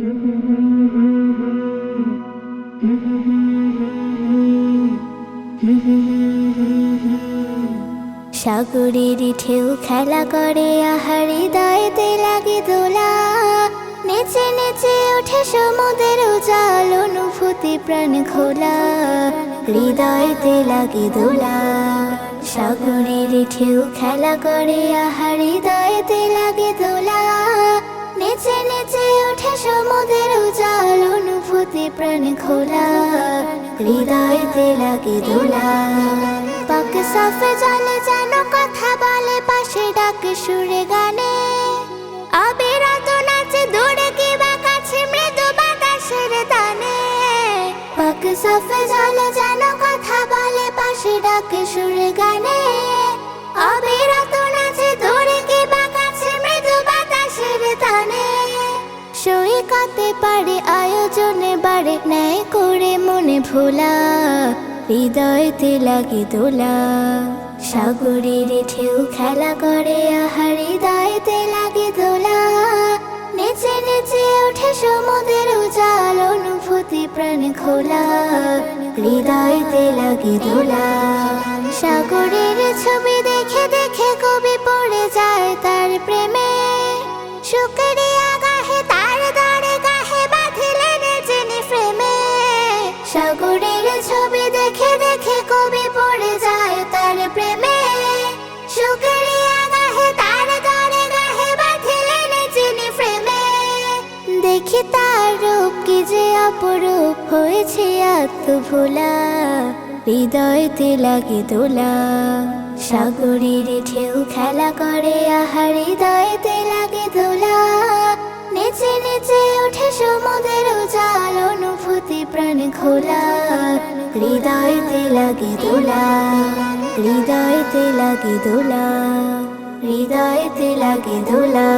সাগরের ঢেউ খেলা করে, আহারি দায়তে লাগে দোলা। নেচে নেচে ওঠে সমুদ্রের উজাল, অনুভূতি প্রাণ খোলা হৃদয়তে লাগে দোলা। সাগরের ঠেউ খেলা করে, আহারি দায়তে লাগে দোলা। নেচে নেচে ওঠে সমুদ্রের উজাল, অনুভূতি প্রাণ খোলা। হৃদয়তে লাগে দোলা পাক সাফে জলে যেন কথা বলে, পাশে ডাক সুরে গানে। আবিরাত নাচে, দূরে কি বা কাছে, মৃদু বাতাসের দানে পাক সাফে জালে সৈকতে পারে, আয়োজনে বাড়ে ন্যায় করে মনে ভোলা, হৃদয়তে লাগে দোলা। সাগরের ঢেউ খেলা করে, আহার হৃদয়তে লাগে দোলা নেচে নেচে ওঠে সমুদ্রের উজাল, অনুভূতি প্রাণ খোলা, হৃদয়তে লাগে দোলা সাগরের ছবি দেখে দেখে কবি পড়ে যায় তার প্রেমে শুকরিয়া অপরূপ হয়েছে আত্মভোলা হৃদয়তে লাগে দোলা। সাগরের ঢেউ খেলা করে, আহার হৃদয়তে লাগে দোলা নেচে নেচে ওঠে সমুদ্রের উজাল, অনুভূতি প্রাণ খোলা হৃদয়তে লাগে দোলা, হৃদয়তে লাগে দোলা, হৃদয়তে লাগে দোলা।